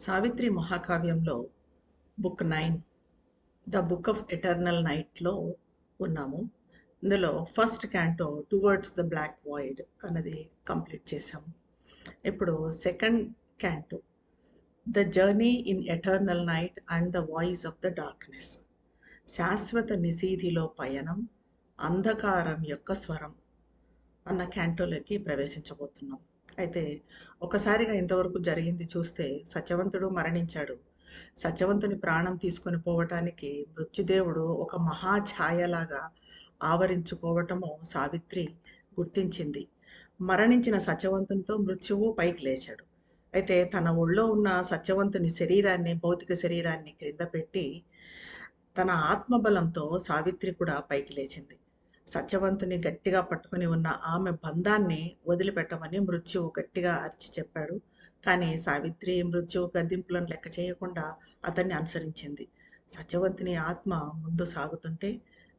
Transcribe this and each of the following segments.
Savitri మహాకావ్యంలో book nine the book of eternal నైట్లో ఉన్నాము. ఇందులో first canto towards the black void అన్నది కంప్లీట్ చేసాము ఇప్పుడు second canto the journey in eternal night and the voice of the darkness శాశ్వత నిశీధిలో పయనం అంధకారం యొక్క స్వరం అన్న క్యాంటోలోకి ప్రవేశించబోతున్నాం. అయితే ఒకసారిగా ఇంతవరకు జరిగింది చూస్తే సత్యవంతుడు మరణించాడు. సత్యవంతుని ప్రాణం తీసుకొని పోవటానికి మృత్యుదేవుడు ఒక మహాఛాయలాగా ఆవరించుకోవటము సావిత్రి గుర్తించింది. మరణించిన సత్యవంతునితో మృత్యువు పైకి లేచాడు. అయితే తన ఒళ్ళో ఉన్న సత్యవంతుని శరీరాన్ని భౌతిక శరీరాన్ని క్రింద పెట్టి తన ఆత్మబలంతో సావిత్రి కూడా పైకి లేచింది. సత్యవంతుని గట్టిగా పట్టుకుని ఉన్న ఆమె బంధాన్ని వదిలిపెట్టమని మృత్యువు గట్టిగా అరిచి చెప్పాడు. కానీ సావిత్రి మృత్యువు గద్దింపులను లెక్క చేయకుండా అతన్ని అనుసరించింది. సత్యవంతుని ఆత్మ ముందు సాగుతుంటే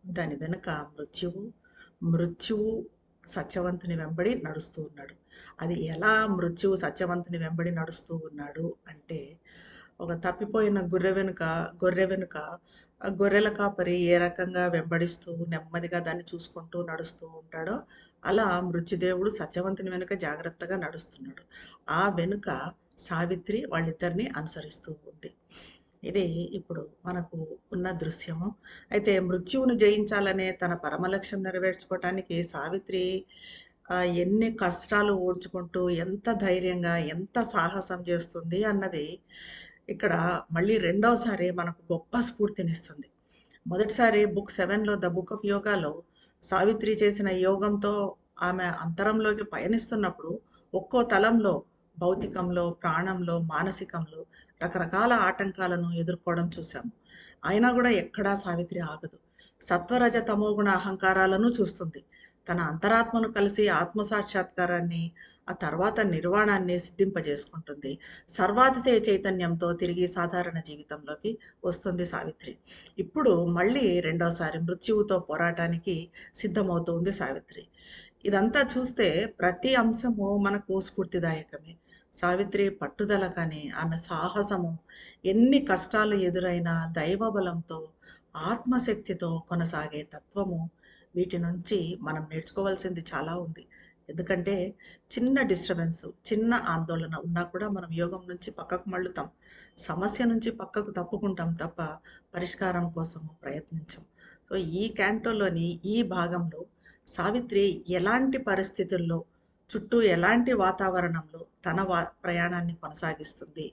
దాని వెనుక మృత్యువు మృత్యువు సత్యవంతుని వెంబడి నడుస్తూ ఉన్నాడు. అది ఎలా మృత్యువు సత్యవంతుని వెంబడి నడుస్తూ ఉన్నాడు అంటే ఒక తప్పిపోయిన గొర్రె వెనుక గొర్రె వెనుక గొర్రెల కాపరి ఏ రకంగా వెంబడిస్తూ నెమ్మదిగా దాన్ని చూసుకుంటూ నడుస్తూ ఉంటాడో అలా మృత్యుదేవుడు సత్యవంతుని వెనుక జాగ్రత్తగా నడుస్తున్నాడు. ఆ వెనుక సావిత్రి వాళ్ళిద్దరిని అనుసరిస్తూ ఉంది. ఇది ఇప్పుడు మనకు ఉన్న దృశ్యము. అయితే మృత్యువును జయించాలనే తన పరమలక్ష్యం నెరవేర్చుకోవటానికి సావిత్రి ఎన్ని కష్టాలు ఓడ్చుకుంటూ ఎంత ధైర్యంగా ఎంత సాహసం చేస్తుంది అన్నది ఇక్కడ మళ్ళీ రెండవసారి మనకు గొప్ప స్ఫూర్తినిస్తుంది. మొదటిసారి బుక్ సెవెన్లో ద బుక్ ఆఫ్ యోగాలో సావిత్రి చేసిన యోగంతో ఆమె అంతరంలోకి పయనిస్తున్నప్పుడు ఒక్కో తలంలో భౌతికంలో ప్రాణంలో మానసికంలో రకరకాల ఆటంకాలను ఎదుర్కోవడం చూసాము అయినా కూడా ఎక్కడా సావిత్రి ఆగదు. సత్వరజ తమోగుణ అహంకారాలను చూస్తుంది. తన అంతరాత్మను కలిసి ఆత్మ సాక్షాత్కారాన్ని ఆ తర్వాత నిర్వాణాన్ని సిద్ధింపజేసుకుంటుంది. సర్వాతిశయ చైతన్యంతో తిరిగి సాధారణ జీవితంలోకి వస్తుంది సావిత్రి. ఇప్పుడు మళ్ళీ రెండోసారి మృత్యువుతో పోరాటానికి సిద్ధమవుతుంది సావిత్రి. ఇదంతా చూస్తే ప్రతి అంశము మనకు స్ఫూర్తిదాయకమే. సావిత్రి పట్టుదల కానీ ఆమె సాహసము ఎన్ని కష్టాలు ఎదురైనా దైవబలంతో ఆత్మశక్తితో కొనసాగే తత్వము వీటి నుంచి మనం నేర్చుకోవాల్సింది చాలా ఉంది. ఎందుకంటే చిన్న డిస్టర్బెన్స్ చిన్న ఆందోళన ఉన్నా కూడా మనం యోగం నుంచి పక్కకు మళ్ళుతాం. సమస్య నుంచి పక్కకు తప్పుకుంటాం తప్ప పరిష్కారం కోసము ప్రయత్నించాం. సో ఈ క్యాంటోలోని ఈ భాగంలో సావిత్రి ఎలాంటి పరిస్థితుల్లో చుట్టూ ఎలాంటి వాతావరణంలో తన వా ప్రయాణాన్ని కొనసాగిస్తుంది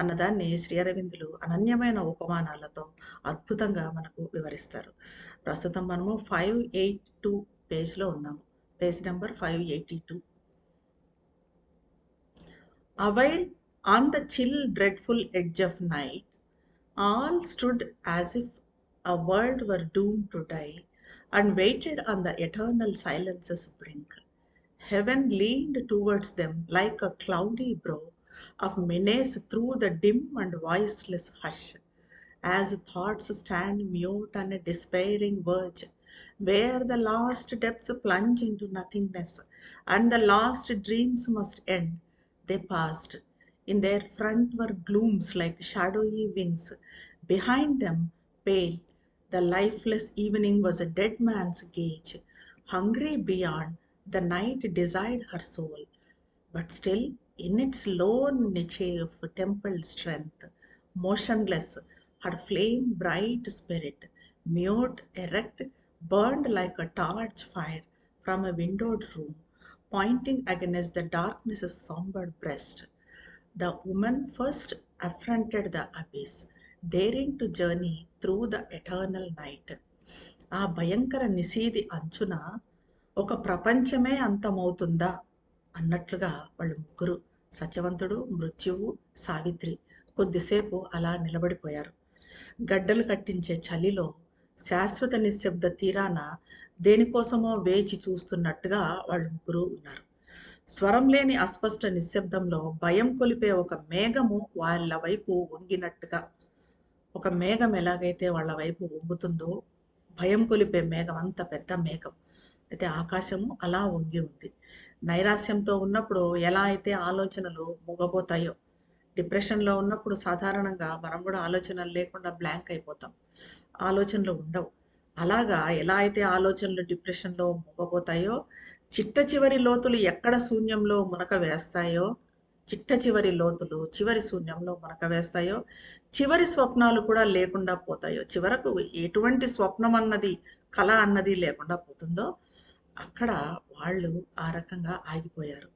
అన్నదాన్ని శ్రీ అరవిందులు అనన్యమైన ఉపమానాలతో అద్భుతంగా మనకు వివరిస్తారు. ప్రస్తుతం మనము ఫైవ్ ఎయిట్ టూ పేజ్లో ఉన్నాము. Page number five eighty two. Avail on the chill dreadful edge of night all stood as if a world were doom to die and waited on the eternal silence's brink. Heaven leaned towards them like a cloudy brow of menace through the dim and voiceless hush, as thoughts stand mute on a despairing verge, where the last depths plunge into nothingness and the last dreams must end. They passed. In their front were glooms like shadowy wings. Behind them, pale, the lifeless evening was a dead man's gauge. Hungry beyond, the night desired her soul, but still, in its lone niche of temple strength, motionless, her flame bright spirit, mute, erect, burned like a torch fire from a windowed room, pointing against the darkness's somber breast. The woman first affronted the abyss, daring to journey through the eternal night. ఆ భయంకర నిశీది అంచున ఒక ప్రపంచమే అంతమవుతుందా? అన్నట్లుగా వాళ్ళు ముగ్గురు సత్యవంతుడు మృత్యువు సావిత్రి కొద్దిసేపు అలా నిలబడిపోయారు. గడ్డలు కట్టించే చలిలో శాశ్వత నిశ్శబ్ద తీరాన దేనికోసమో వేచి చూస్తున్నట్టుగా వాళ్ళు ముగ్గురు ఉన్నారు. స్వరం లేని అస్పష్ట నిశ్శబ్దంలో భయం కొలిపే ఒక మేఘము వాళ్ళ వైపు వంగినట్టుగా. ఒక మేఘం ఎలాగైతే వాళ్ళ వైపు వంగుతుందో భయం కొలిపే మేఘం అంత పెద్ద మేఘం. అయితే ఆకాశము అలా వంగి ఉంది. నైరాస్యంతో ఉన్నప్పుడు ఎలా అయితే ఆలోచనలు మూగపోతాయో డిప్రెషన్లో ఉన్నప్పుడు సాధారణంగా మనం కూడా ఆలోచనలు లేకుండా బ్లాంక్ అయిపోతాం. ఆలోచనలు ఉండవు. అలాగా ఎలా అయితే ఆలోచనలు డిప్రెషన్లో మూగపోతాయో చిట్ట చివరి లోతులు ఎక్కడ శూన్యంలో మునక వేస్తాయో చిట్ట చివరి లోతులు చివరి శూన్యంలో మునక వేస్తాయో చివరి స్వప్నాలు కూడా లేకుండా పోతాయో చివరకు ఎటువంటి స్వప్నం అన్నది కళ అన్నది లేకుండా పోతుందో అక్కడ వాళ్ళు ఆ రకంగా ఆగిపోయారు.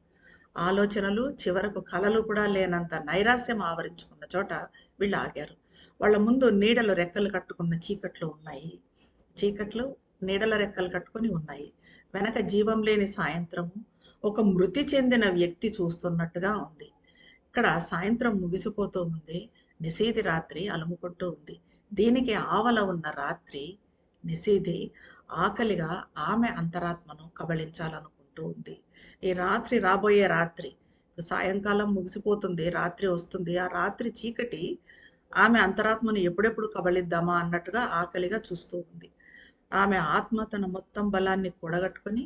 ఆలోచనలు చివరకు కలలు కూడా లేనంత నైరాస్యం ఆవరించుకున్న చోట వీళ్ళు ఆగారు. వాళ్ళ ముందు నీడలు రెక్కలు కట్టుకున్న చీకట్లు ఉన్నాయి. చీకట్లు నీడల రెక్కలు కట్టుకొని ఉన్నాయి. వెనక జీవం లేని సాయంత్రము ఒక మృతి చెందిన వ్యక్తి చూస్తున్నట్టుగా ఉంది. ఇక్కడ సాయంత్రం ముగిసిపోతూ ఉంది. నిషేధి రాత్రి అలుముకుంటూ ఉంది. దీనికి ఆవల ఉన్న రాత్రి నిషేధి ఆకలిగా ఆమె అంతరాత్మను కబళించాలనుకుంటూ ఉంది. ఈ రాత్రి రాబోయే రాత్రి సాయంకాలం ముగిసిపోతుంది రాత్రి వస్తుంది. ఆ రాత్రి చీకటి ఆమె అంతరాత్మను ఎప్పుడెప్పుడు కబళిద్దామా అన్నట్టుగా ఆకలిగా చూస్తూ ఉంది. ఆమె ఆత్మ తన మొత్తం బలాన్ని కూడగట్టుకొని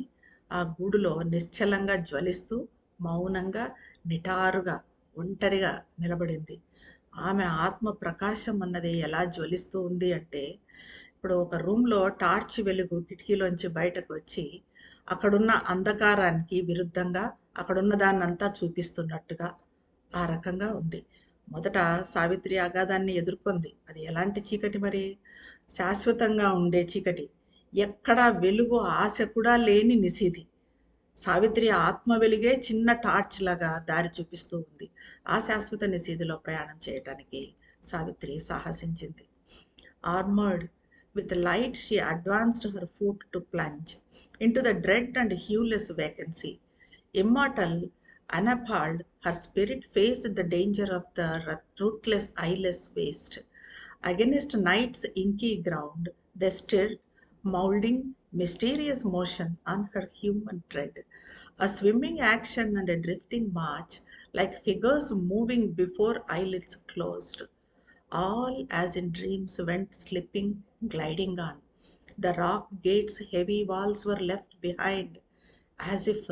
ఆ గూడులో నిశ్చలంగా జ్వలిస్తూ మౌనంగా నిటారుగా ఒంటరిగా నిలబడింది. ఆమె ఆత్మ ప్రకాశం అన్నది ఎలా జ్వలిస్తూ ఉంది అంటే ఇప్పుడు ఒక రూమ్లో టార్చ్ వెలుగు కిటికీలోంచి బయటకు వచ్చి అక్కడున్న అంధకారానికి విరుద్ధంగా అక్కడున్న దాన్నంతా చూపిస్తున్నట్టుగా ఆ రకంగా ఉంది. మొదట సావిత్రి అగాధాన్ని ఎదుర్కొంది. అది ఎలాంటి చీకటి మరి? శాశ్వతంగా ఉండే చీకటి. ఎక్కడా వెలుగు ఆశ కూడా లేని నిసిది సావిత్రి ఆత్మ వెలుగే చిన్న టార్చ్ లాగా దారి చూపిస్తూ ఉంది. ఆ శాశ్వత నిశీదిలో ప్రయాణం చేయటానికి Savitri సాహసించింది. Armoured With light, she advanced her foot to plunge into the dread and hueless vacancy. Immortal, unappalled, her spirit faced the danger of the ruthless, eyeless waste. Against night's inky ground, they stirred, moulding mysterious motion on her human tread. A swimming action and a drifting march, like figures moving before eyelids closed All as in dreams went slipping, gliding on. The rock gates' heavy walls were left behind, as if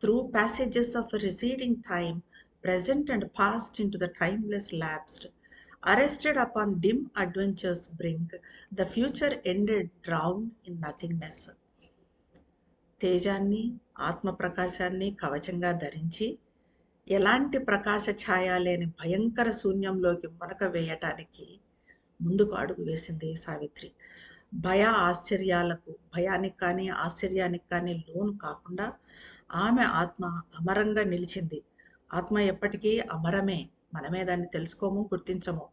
through passages of receding time, present and past into the timeless lapsed. Arrested upon dim adventure's brink, the future ended drowned in nothingness. తేజాన్ని ఆత్మప్రకాశాన్ని కవచంగా ధరించి ఎలాంటి ప్రకాశ ఛాయ లేని భయంకర శూన్యంలోకి మునక వేయటానికి ముందుకు అడుగు వేసింది సావిత్రి. భయ ఆశ్చర్యాలకు భయానికి కానీ ఆశ్చర్యానికి కానీ లోను కాకుండా ఆమె ఆత్మ అమరంగా నిలిచింది. ఆత్మ ఎప్పటికీ అమరమే. మనమే దాన్ని తెలుసుకోము గుర్తించము.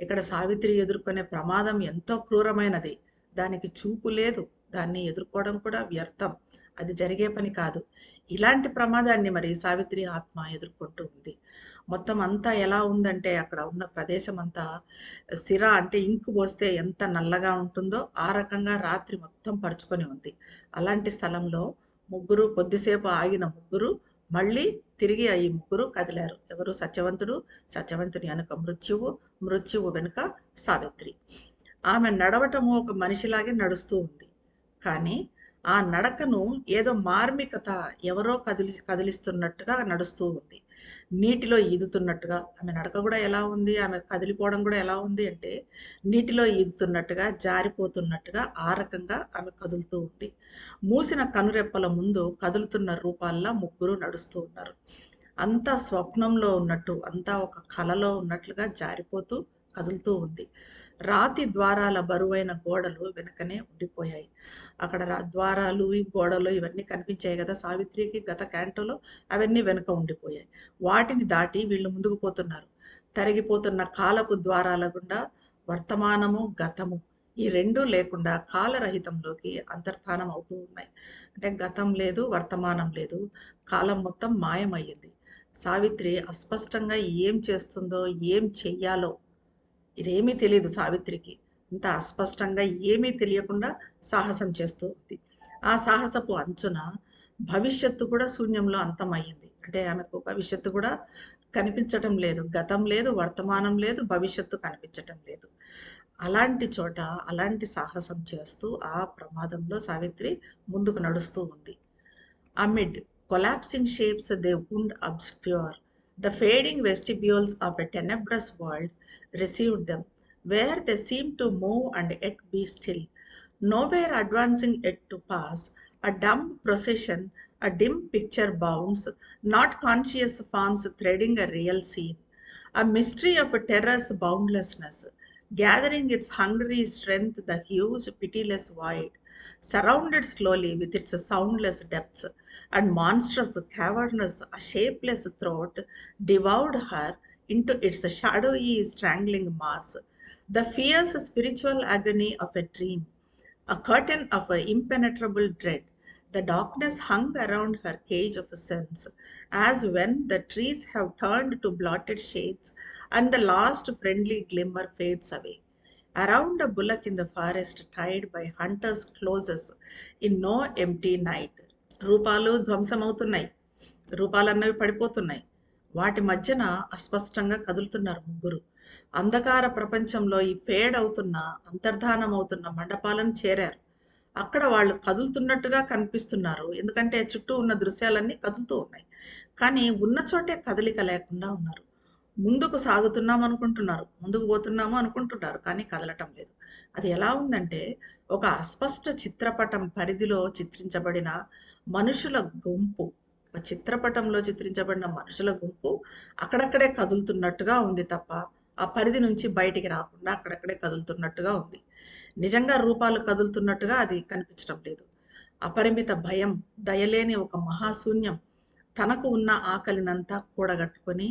ఇక్కడ సావిత్రి ఎదుర్కొనే ప్రమాదం ఎంతో క్రూరమైనది. దానికి చూపు లేదు. దాన్ని ఎదుర్కోవడం కూడా వ్యర్థం. అది జరిగే పని కాదు. ఇలాంటి ప్రమాదాన్ని మరి సావిత్రి ఆత్మ ఎదుర్కొంటూ ఉంది. మొత్తం అంతా ఎలా ఉందంటే అక్కడ ఉన్న ప్రదేశం అంతా సిర అంటే ఇంకు పోస్తే ఎంత నల్లగా ఉంటుందో ఆ రకంగా రాత్రి మొత్తం పరుచుకొని ఉంది. అలాంటి స్థలంలో ముగ్గురు కొద్దిసేపు ఆగిన ముగ్గురు మళ్ళీ తిరిగి ఈ ముగ్గురు కదిలారు. ఎవరు సత్యవంతుడు? సత్యవంతుని వెనుక మృత్యువు మృత్యువు వెనుక సావిత్రి. ఆమె నడవటము ఒక మనిషిలాగే నడుస్తూ ఉంది. కానీ ఆ నడకను ఏదో మార్మికత ఎవరో కదిలి కదిలిస్తున్నట్టుగా నడుస్తూ ఉంది. నీటిలో ఈదుతున్నట్టుగా ఆమె నడక కూడా ఎలా ఉంది? ఆమె కదిలిపోవడం కూడా ఎలా ఉంది అంటే నీటిలో ఈదుతున్నట్టుగా జారిపోతున్నట్టుగా ఆ రకంగా ఆమె కదులుతూ ఉంది. మూసిన కనురెప్పల ముందు కదులుతున్న రూపాల్లో ముగ్గురు నడుస్తూ ఉన్నారు. అంతా స్వప్నంలో ఉన్నట్టు అంతా ఒక కలలో ఉన్నట్లుగా జారిపోతూ కదులుతూ ఉంది. రాతి ద్వారాల బరువైన గోడలు వెనకనే ఉండిపోయాయి. అక్కడ ద్వారాలు ఈ గోడలు ఇవన్నీ కనిపించాయి కదా సావిత్రికి గత క్యాంటోలో. అవన్నీ వెనుక ఉండిపోయాయి. వాటిని దాటి వీళ్ళు ముందుకు పోతున్నారు. తరిగిపోతున్న కాలపు ద్వారాల గుండా వర్తమానము గతము ఈ రెండు లేకుండా కాలరహితంలోకి అంతర్ధానం అవుతూ ఉన్నాయి. అంటే గతం లేదు వర్తమానం లేదు కాలం మొత్తం మాయమయ్యింది. సావిత్రి అస్పష్టంగా ఏం చేస్తుందో ఏం చెయ్యాలో ఇదేమీ తెలియదు సావిత్రికి. ఇంత అస్పష్టంగా ఏమీ తెలియకుండా సాహసం చేస్తూ ఉంది. ఆ సాహసపు అంచున భవిష్యత్తు కూడా శూన్యంలో అంతమయ్యింది. అంటే ఆమెకు భవిష్యత్తు కూడా కనిపించటం లేదు. గతం లేదు వర్తమానం లేదు భవిష్యత్తు కనిపించటం లేదు. అలాంటి చోట అలాంటి సాహసం చేస్తూ ఆ ప్రమాదంలో సావిత్రి ముందుకు నడుస్తూ ఉంది. Amid collapsing shapes they wound obscure the fading vestibules of a tenebrous world received them, where they seemed to move and yet be still, nowhere advancing yet to pass, a dumb procession, a dim picture bounds, not conscious forms threading a real scene, a mystery of a terror's boundlessness, gathering its hungry strength, the huge, pitiless void, surrounded slowly with its soundless depths, and monstrous, cavernous, a shapeless throat devoured her into its shadowy, strangling mass. The fierce spiritual agony of a dream, a curtain of impenetrable dread. The darkness hung around her cage of sense, as when the trees have turned to blotted shades and the last friendly glimmer fades away. Around a bullock in the forest, tied by hunters' closes in no empty night. రూపాలు ధ్వంసమవుతున్నాయి రూపాలన్నవి పడిపోతున్నాయి వాటి మధ్యన అస్పష్టంగా కదులుతున్నారు ముగ్గురు. అంధకార ప్రపంచంలో ఈ fade అవుతున్న అంతర్ధానం అవుతున్న మండపాలను చేరారు. అక్కడ వాళ్ళు కదులుతున్నట్టుగా కనిపిస్తున్నారు. ఎందుకంటే చుట్టూ ఉన్న దృశ్యాలన్నీ కదులుతూ ఉన్నాయి. కానీ ఉన్న చోటే కదలిక లేకుండా ఉన్నారు. ముందుకు సాగుతున్నాం అనుకుంటున్నారు. ముందుకు పోతున్నాము అనుకుంటున్నారు. కానీ కదలటం లేదు. అది ఎలా ఉందంటే ఒక అస్పష్ట చిత్రపటం పరిధిలో చిత్రించబడిన మనుషుల గుంపు. చిత్రపటంలో చిత్రించబడిన మనుషుల గుంపు అక్కడక్కడే కదులుతున్నట్టుగా ఉంది తప్ప ఆ పరిధి నుంచి బయటికి రాకుండా అక్కడక్కడే కదులుతున్నట్టుగా ఉంది. నిజంగా రూపాలు కదులుతున్నట్టుగా అది కనిపించడం లేదు. అపరిమిత భయం దయలేని ఒక మహాశూన్యం తనకు ఉన్న ఆకలినంతా కూడగట్టుకొని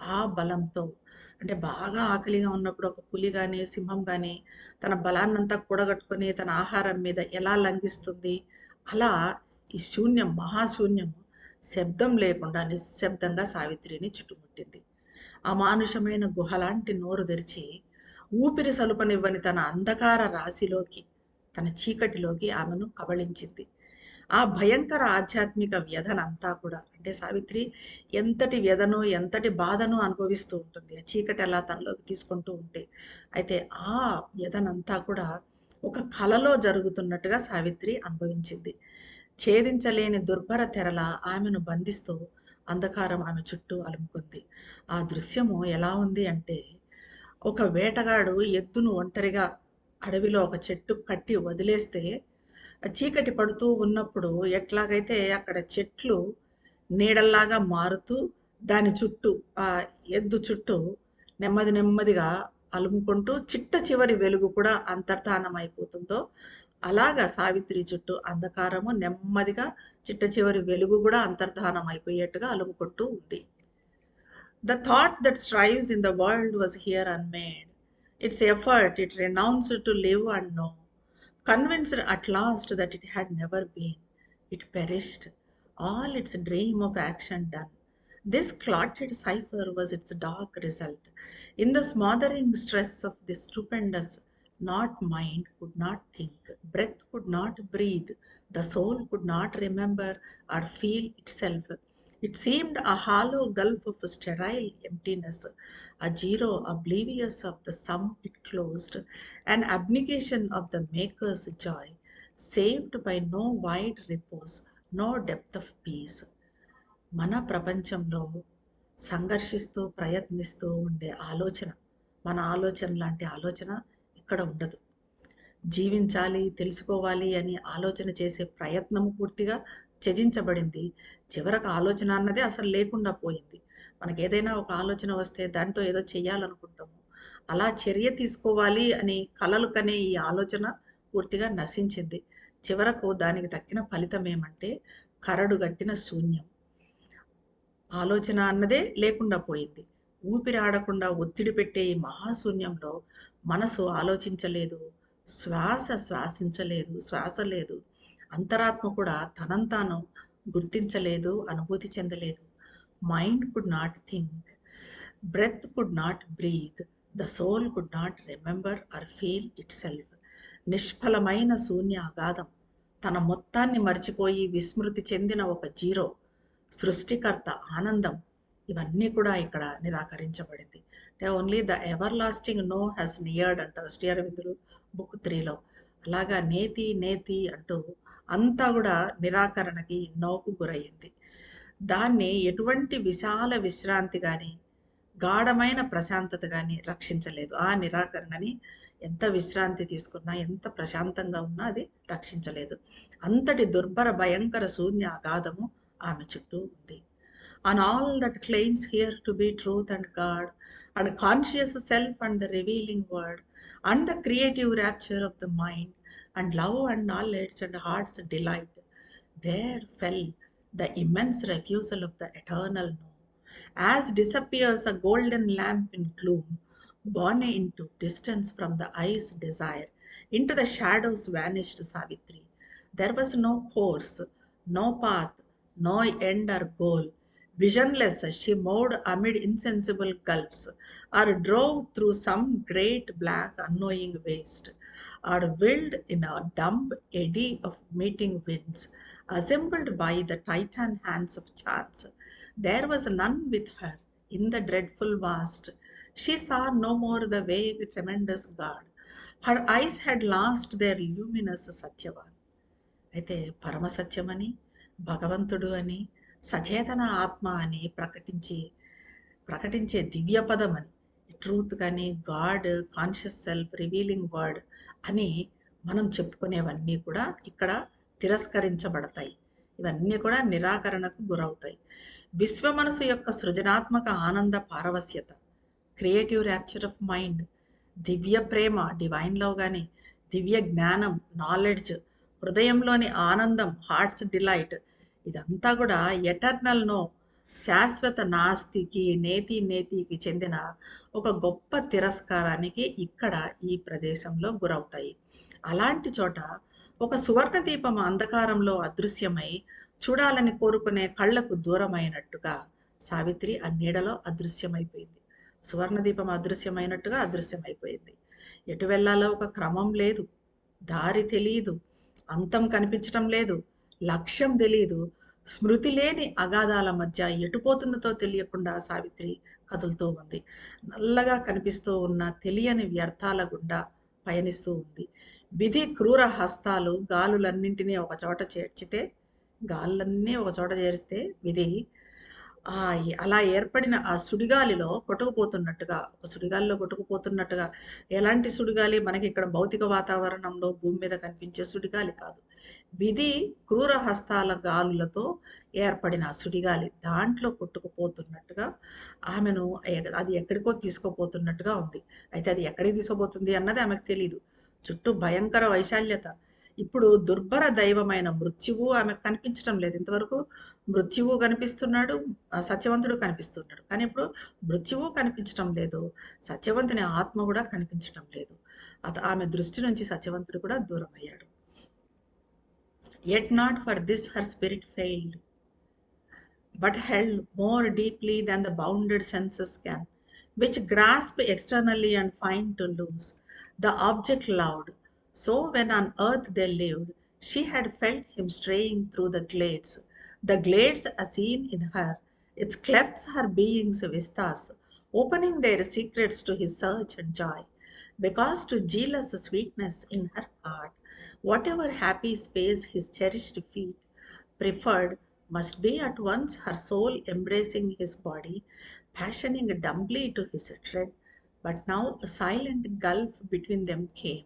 ఆ బలంతో అంటే బాగా ఆకలిగా ఉన్నప్పుడు ఒక పులి కానీ సింహం కానీ తన బలాన్నంతా కూడగట్టుకొని తన ఆహారం మీద ఎలా లంఘిస్తుంది అలా ఈ శూన్యం మహాశూన్యం శబ్దం లేకుండా నిశ్శబ్దంగా సావిత్రిని చుట్టుముట్టింది. అమానుషమైన గుహలాంటి నోరు తెరిచి ఊపిరి సలుపనివ్వని తన అంధకార రాశిలోకి తన చీకటిలోకి ఆమెను కబళించింది ఆ భయంకర ఆధ్యాత్మిక వ్యధనంతా కూడా అంటే సావిత్రి ఎంతటి వ్యధను ఎంతటి బాధను అనుభవిస్తూ ఉంటుంది. ఆ చీకటి అలా తనలోకి తీసుకుంటూ ఉంటే అయితే ఆ వ్యధనంతా కూడా ఒక కలలో జరుగుతున్నట్టుగా సావిత్రి అనుభవించింది. ఛేదించలేని దుర్భర తెరల ఆమెను బంధిస్తూ అంధకారం ఆమె చుట్టూ అలుముకుంది. ఆ దృశ్యము ఎలా ఉంది అంటే ఒక వేటగాడు ఎద్దును ఒంటరిగా అడవిలో ఒక చెట్టు కట్టి వదిలేస్తే చీకటి పడుతూ ఉన్నప్పుడు ఎట్లాగైతే అక్కడ చెట్లు నీడల్లాగా మారుతూ దాని చుట్టూ ఆ ఎద్దు చుట్టూ నెమ్మది నెమ్మదిగా అలుముకుంటూ చిట్ట చివరి వెలుగు కూడా అంతర్ధానం అయిపోతుందో అలాగా సావిత్రి చుట్టూ అంధకారము నెమ్మదిగా చిట్ట చివరి వెలుగు కూడా అంతర్ధానం అయిపోయేట్టుగా అలుముకుంటూ ఉంది the thought that strives in the world was here unmade its effort it renounced to live and know convinced at last that it had never been. It perished, all its dream of action done. This clotted cipher was its dark result. In the smothering stress of this stupendous, not mind could not think, breath could not breathe, the soul could not remember or feel itself. It seemed a hollow gulf of sterile emptiness, a zero oblivious of the sum it closed, an abnegation of the Maker's joy, saved by no wide repose, no depth of peace. మన ప్రపంచంలో సంఘర్షిస్తూ ప్రయత్నిస్తూ ఉండే ఆలోచన మన ఆలోచన లాంటి ఆలోచన ఇక్కడ ఉండదు. జీవించాలి తెలుసుకోవాలి అని ఆలోచన చేసే ప్రయత్నము పూర్తిగా త్యజించబడింది. చివరకు ఆలోచన అన్నది అసలు లేకుండా పోయింది. మనకు ఏదైనా ఒక ఆలోచన వస్తే దాంతో ఏదో చేయాలనుకుంటాము. అలా చర్య తీసుకోవాలి అని కలలు కనే ఈ ఆలోచన పూర్తిగా నశించింది. చివరకు దానికి తక్కిన ఫలితం ఏమంటే కరడు గట్టిన శూన్యం. ఆలోచన అన్నదే లేకుండా పోయింది. ఊపిరి ఆడకుండా ఒత్తిడి పెట్టే ఈ మహాశూన్యంలో మనసు ఆలోచించలేదు శ్వాస శ్వాసించలేదు శ్వాస లేదు. అంతరాత్మ కూడా తనంతాను గుర్తించలేదు అనుభూతి చెందలేదు. Mind could not think breath could not breathe the soul could not remember or feel itself నిష్ఫలమైన శూన్య అగాధం తన మొత్తాన్ని మర్చిపోయి విస్మృతి చెందిన ఒక జీరో సృష్టికర్త ఆనందం ఇవన్నీ కూడా ఇక్కడ నిరాకరించబడింది. Only the everlasting no has neared అంటారు శ్రీ అరవిందులు బుక్ త్రీలో అలాగా నేతి నేతి అంటూ అంతా కూడా నిరాకరణకి నోకు గురయ్యింది దాన్ని ఎటువంటి విశాల విశ్రాంతి కానీ గాఢమైన ప్రశాంతత కానీ రక్షించలేదు. ఆ నిరాకరణని ఎంత విశ్రాంతి తీసుకున్నా ఎంత ప్రశాంతంగా ఉన్నా అది రక్షించలేదు. అంతటి దుర్భర భయంకర శూన్య అగాధము ఆమె చుట్టూ ఉంది. And all that claims here to be truth and God and conscious self and the revealing word and the creative rapture of the mind and love and knowledge and heart's delight, there fell the immense refusal of the eternal no. As disappears a golden lamp in gloom, borne into distance from the eye's desire, into the shadows vanished Savitri. There was no course, no path, no end or goal, Visionless, she moved amid insensible gulfs, or drove through some great black unknowing waste, or whirled in a dumb eddy of meeting winds, assembled by the titan hands of chance. There was none with her in the dreadful vast. She saw no more the vague, tremendous God. Her eyes had lost their luminous Satyavan. అయితే పరమసత్యమని భగవంతుడు అని సచేతన ఆత్మ అని ప్రకటించి ప్రకటించే దివ్యపదం అని truth కానీ God conscious self revealing word అని మనం చెప్పుకునేవన్నీ కూడా ఇక్కడ తిరస్కరించబడతాయి. ఇవన్నీ కూడా నిరాకరణకు గురవుతాయి. విశ్వ మనసు యొక్క సృజనాత్మక ఆనంద పారవస్యత క్రియేటివ్ ర్యాప్చర్ ఆఫ్ మైండ్ దివ్య ప్రేమ డివైన్ లవ్ కానీ దివ్య జ్ఞానం నాలెడ్జ్ హృదయంలోని ఆనందం హార్ట్స్ డిలైట్ ఇదంతా కూడా ఎటర్నల్ నో శాశ్వత నాస్తికి నేతి నేతికి చెందిన ఒక గొప్ప తిరస్కారానికి ఇక్కడ ఈ ప్రదేశంలో గురవుతాయి. అలాంటి చోట ఒక సువర్ణ దీపం అంధకారంలో అదృశ్యమై చూడాలని కోరుకునే కళ్ళకు దూరమైనట్టుగా సావిత్రి ఆ నీడలో అదృశ్యమైపోయింది. సువర్ణదీపం అదృశ్యమైనట్టుగా అదృశ్యమైపోయింది. ఎటు వెళ్ళాలో ఒక క్రమం లేదు. దారి తెలియదు అంతం కనిపించటం లేదు. లక్ష్యం తెలియదు స్మృతి లేని అగాధాల మధ్య ఎటుపోతున్నదో తెలియకుండా సావిత్రి కదులుతూ ఉంది. నల్లగా కనిపిస్తూ ఉన్న తెలియని వ్యర్థాల గుండా పయనిస్తూ ఉంది. విధి క్రూర హస్తాలు గాలులన్నింటినీ ఒక చోట చేర్చితే గాలులన్నీ ఒక చోట చేరిస్తే విధి ఆ అలా ఏర్పడిన ఆ సుడిగాలిలో కొట్టుకుపోతున్నట్టుగా ఒక సుడిగాలిలో కొట్టుకుపోతున్నట్టుగా. ఎలాంటి సుడిగాలి? మనకి ఇక్కడ భౌతిక వాతావరణంలో భూమి మీద కనిపించే సుడిగాలి కాదు. విధి క్రూర హస్తాల గాలులతో ఏర్పడిన సుడిగాలి దాంట్లో కొట్టుకుపోతున్నట్టుగా ఆమెను అది ఎక్కడికో తీసుకుపోతున్నట్టుగా ఉంది. అయితే అది ఎక్కడికి తీసుకుపోతుంది అన్నది ఆమెకు తెలియదు చుట్టూ భయంకర వైశాల్యత. ఇప్పుడు దుర్భర దైవమైన మృత్యువు ఆమెకు కనిపించడం లేదు. ఇంతవరకు మృత్యువు కనిపిస్తున్నాడు సత్యవంతుడు కనిపిస్తున్నాడు. కానీ ఇప్పుడు మృత్యువు కనిపించడం లేదు సత్యవంతుని ఆత్మ కూడా కనిపించడం లేదు. అత ఆమె దృష్టి నుంచి సత్యవంతుడు కూడా దూరం అయ్యాడు Yet not for this her spirit failed, but held more deeply than the bounded senses can, which grasp externally and find to lose the object loved. So when on earth they lived, she had felt him straying through the glades, the glades are seen in her, its clefts her being's vistas, opening their secrets to his search and joy, because to jealous sweetness in her heart whatever happy space his cherished feet preferred must be at once her soul embracing his body, passioning dumbly to his tread. But now a silent gulf between them came,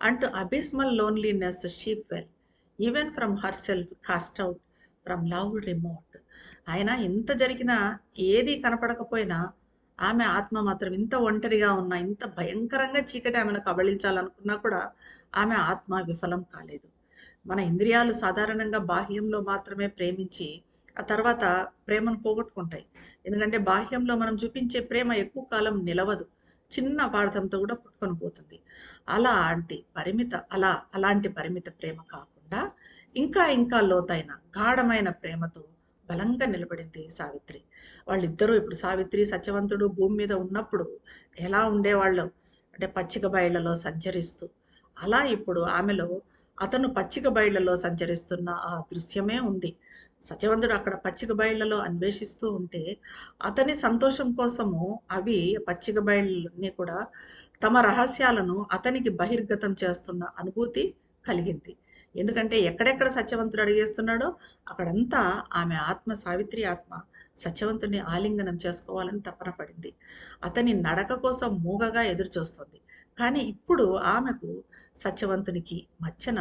and to abysmal loneliness she fell, even from herself cast out from love remote. ఆయన ఇంత జరిగినా ఏది కనపడకపోయినా ఆమె ఆత్మ మాత్రం ఇంత ఒంటరిగా ఉన్నా ఇంత భయంకరంగా చీకటి ఆమెను కబళించాలనుకున్నా కూడా ఆమె ఆత్మ విఫలం కాలేదు. మన ఇంద్రియాలు సాధారణంగా బాహ్యంలో మాత్రమే ప్రేమించి ఆ తర్వాత ప్రేమను పోగొట్టుకుంటాయి. ఎందుకంటే బాహ్యంలో మనం చూపించే ప్రేమ ఎక్కువ కాలం నిలవదు. చిన్న పార్థంతో కూడా పుట్టుకొని పోతుంది. అలాంటి పరిమిత అలా అలాంటి పరిమిత ప్రేమ కాకుండా ఇంకా ఇంకా లోతైన గాఢమైన ప్రేమతో బలంగా నిలబడింది సావిత్రి. వాళ్ళిద్దరూ ఇప్పుడు సావిత్రి సత్యవంతుడు భూమి మీద ఉన్నప్పుడు ఎలా ఉండేవాళ్ళు? అంటే పచ్చిక బయళ్ళలో సంచరిస్తూ అలా ఇప్పుడు ఆమెలో అతను పచ్చిక బయళ్ళలో సంచరిస్తున్న ఆ దృశ్యమే ఉంది. సత్యవంతుడు అక్కడ పచ్చిక బయళ్ళలో అన్వేషిస్తూ ఉంటే అతని సంతోషం కోసము అవి పచ్చిక బయళ్ళని కూడా తమ రహస్యాలను అతనికి బహిర్గతం చేస్తున్న అనుభూతి కలిగింది. ఎందుకంటే ఎక్కడెక్కడ సత్యవంతుడు అడిగేస్తున్నాడో అక్కడంతా ఆమె ఆత్మ సావిత్రి ఆత్మ సత్యవంతుడిని ఆలింగనం చేసుకోవాలని తపన పడింది. అతని నడక కోసం మూగగా ఎదురు చూస్తుంది కానీ ఇప్పుడు ఆమెకు సత్యవంతునికి మధ్యన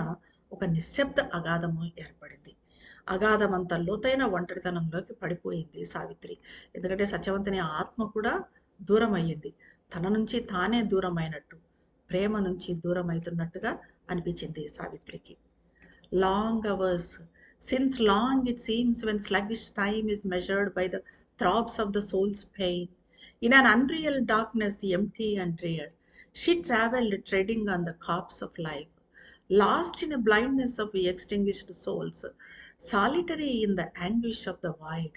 ఒక నిశ్శబ్ద అగాధము ఏర్పడింది. అగాధమంత లోతైన ఒంటరితనంలోకి పడిపోయింది సావిత్రి. ఎందుకంటే సత్యవంతుని ఆత్మ కూడా దూరం అయ్యింది తన నుంచి తానే దూరమైనట్టు ప్రేమ నుంచి దూరం అవుతున్నట్టుగా అనిపించింది సావిత్రికి. Long hours since long it seems when sluggish time is measured by the throbs of the soul's pain in un unreal darkness empty and real she travelled treading on the corpse of life, lost in a blindness of extinguished souls, solitary in the anguish of the void.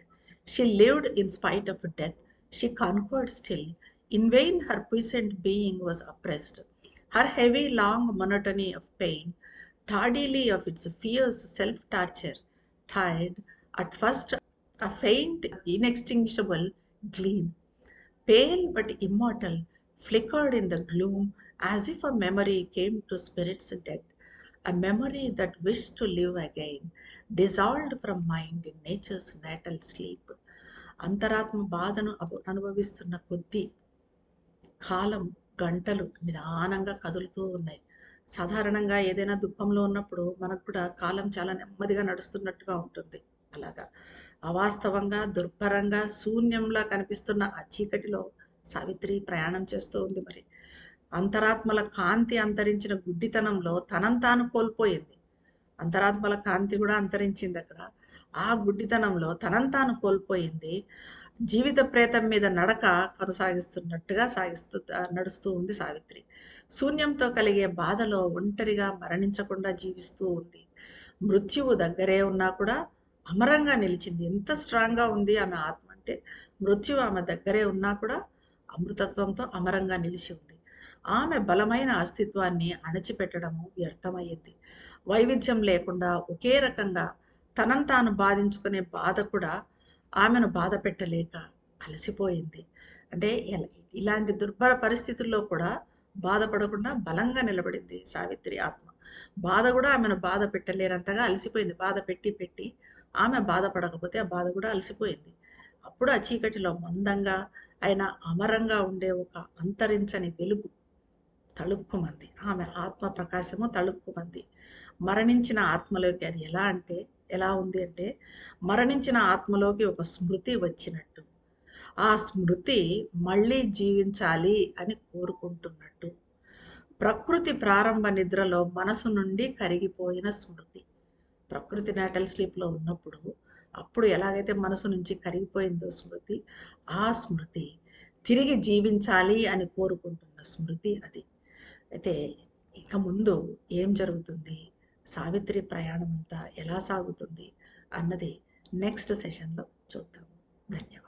She lived in spite of death, she conquered still. In vain her puissant being was oppressed. Her heavy, long monotony of pain, tardily of its fierce self torture, tired at first a faint, inextinguishable gleam, pale but immortal, flickered in the gloom as if a memory came to spirits dead, a memory that wished to live again, dissolved from mind in nature's natal sleep. అంతరాత్మ బాధను అనుభవిస్తున్న కొద్దీ కాలం గంటలు నిదానంగా కదులుతూ ఉన్నాయి. సాధారణంగా ఏదైనా దుఃఖంలో ఉన్నప్పుడు మనకు కూడా కాలం చాలా నెమ్మదిగా నడుస్తున్నట్టుగా ఉంటుంది. అలాగా. అవాస్తవంగా దుర్భరంగా శూన్యంలా కనిపిస్తున్న ఆ చీకటిలో సావిత్రి ప్రయాణం చేస్తూ ఉంది మరి. అంతరాత్మల కాంతి అంతరించిన గుడ్డితనంలో తనను తాను కోల్పోయింది. అంతరాత్మల కాంతి కూడా అంతరించింది అక్కడ. ఆ గుడ్డితనంలో తనను తాను కోల్పోయింది. జీవిత ప్రేతం మీద నడక కొనసాగిస్తున్నట్టుగా సాగిస్తూ నడుస్తూ ఉంది సావిత్రి. శూన్యంతో కలిగే బాధలో ఒంటరిగా మరణించకుండా జీవిస్తూ ఉంది. మృత్యువు దగ్గరే ఉన్నా కూడా అమరంగా నిలిచింది. ఎంత స్ట్రాంగ్గా ఉంది ఆమె ఆత్మ అంటే మృత్యువు ఆమె దగ్గరే ఉన్నా కూడా అమృతత్వంతో అమరంగా నిలిచి ఉంది. ఆమె బలమైన అస్తిత్వాన్ని అణచిపెట్టడము వ్యర్థమయ్యింది. వైవిధ్యం లేకుండా ఒకే రకంగా తనను తాను బాధించుకునే బాధ కూడా ఆమెను బాధ పెట్టలేక అలసిపోయింది. అంటే ఇలాంటి దుర్భర పరిస్థితుల్లో కూడా బాధపడకుండా బలంగా నిలబడింది సావిత్రి ఆత్మ. బాధ కూడా ఆమెను బాధ పెట్టలేనంతగా అలసిపోయింది. బాధ పెట్టి పెట్టి ఆమె బాధపడకపోతే ఆ బాధ కూడా అలసిపోయింది. అప్పుడు ఆ చీకటిలో మందంగా అయినా అమరంగా ఉండే ఒక అంతరించని వెలుగు తళుక్కుమంది. ఆమె ఆత్మ ప్రకాశము తళుక్కుమంది. మరణించిన ఆత్మలోకి అది ఎలా అంటే ఎలా ఉంది అంటే మరణించిన ఆత్మలోకి ఒక స్మృతి వచ్చినట్టు. ఆ స్మృతి మళ్ళీ జీవించాలి అని కోరుకుంటున్నట్టు. ప్రకృతి ప్రారంభ నిద్రలో మనసు నుండి కరిగిపోయిన స్మృతి. ప్రకృతి నాటల్ స్లీప్లో ఉన్నప్పుడు అప్పుడు ఎలాగైతే మనసు నుంచి కరిగిపోయిందో స్మృతి ఆ స్మృతి తిరిగి జీవించాలి అని కోరుకుంటున్న స్మృతి అది. అయితే ఇక ముందు ఏం జరుగుతుంది? సావిత్రి ప్రయాణం అంతా ఎలా సాగుతుంది? అన్నది నెక్స్ట్ సెషన్లో చూద్దాం. ధన్యవాదాలు.